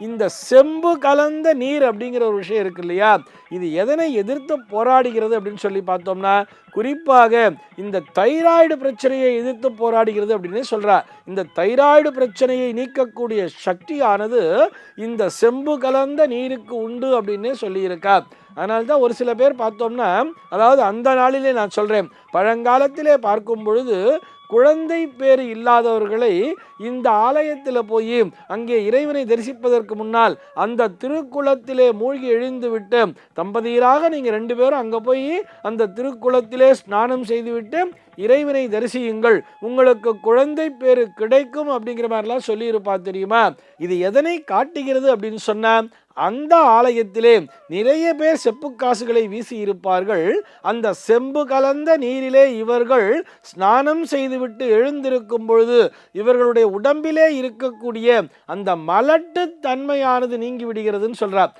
இந்த செம்பு கலந்த நீர் அப்படிங்கிற ஒரு விஷயம் இருக்கு இல்லையா? இது எதனை எதிர்த்து போராடுகிறது அப்படின்னு சொல்லி பார்த்தோம்னா குறிப்பாக இந்த தைராய்டு பிரச்சனையை எதிர்த்து போராடுகிறது அப்படின்னு சொல்கிறார் இந்த தைராய்டு பிரச்சனையை நீக்கக்கூடிய சக்தியானது இந்த செம்பு கலந்த நீருக்கு உண்டு அப்படின்னு சொல்லியிருக்கா. அதனால தான் ஒரு சில பேர் பார்த்தோம்னா அதாவது அந்த நாளிலே நான் சொல்கிறேன் பழங்காலத்திலே பார்க்கும் பொழுது குழந்தை பேர் இல்லாதவர்களை இந்த ஆலயத்தில் போய் அங்கே இறைவனை தரிசிப்பதற்கு முன்னால் அந்த திருக்குளத்திலே மூழ்கி எழுந்துவிட்டு தம்பதியராக நீங்கள் ரெண்டு பேரும் அங்கே போய் அந்த திருக்குளத்திலே ஸ்நானம் செய்துவிட்டு இறைவனை தரிசியுங்கள். உங்களுக்கு குழந்தை பேர் கிடைக்கும் அப்படிங்கிற மாதிரிலாம் சொல்லியிருப்பா தெரியுமா? இது எதனை காட்டுகிறது அப்படின்னு சொன்னால் அந்த ஆலயத்திலே நிறைய பேர் செப்பு காசுகளை வீசி இருப்பார்கள். அந்த செம்பு கலந்த நீரிலே இவர்கள் ஸ்நானம் செய்துவிட்டு எழுந்திருக்கும் பொழுது இவர்களுடைய உடம்பிலே இருக்கக்கூடிய அந்த மலட்டு தன்மையானது நீங்கி விடுகிறதுன்னு சொல்றார்.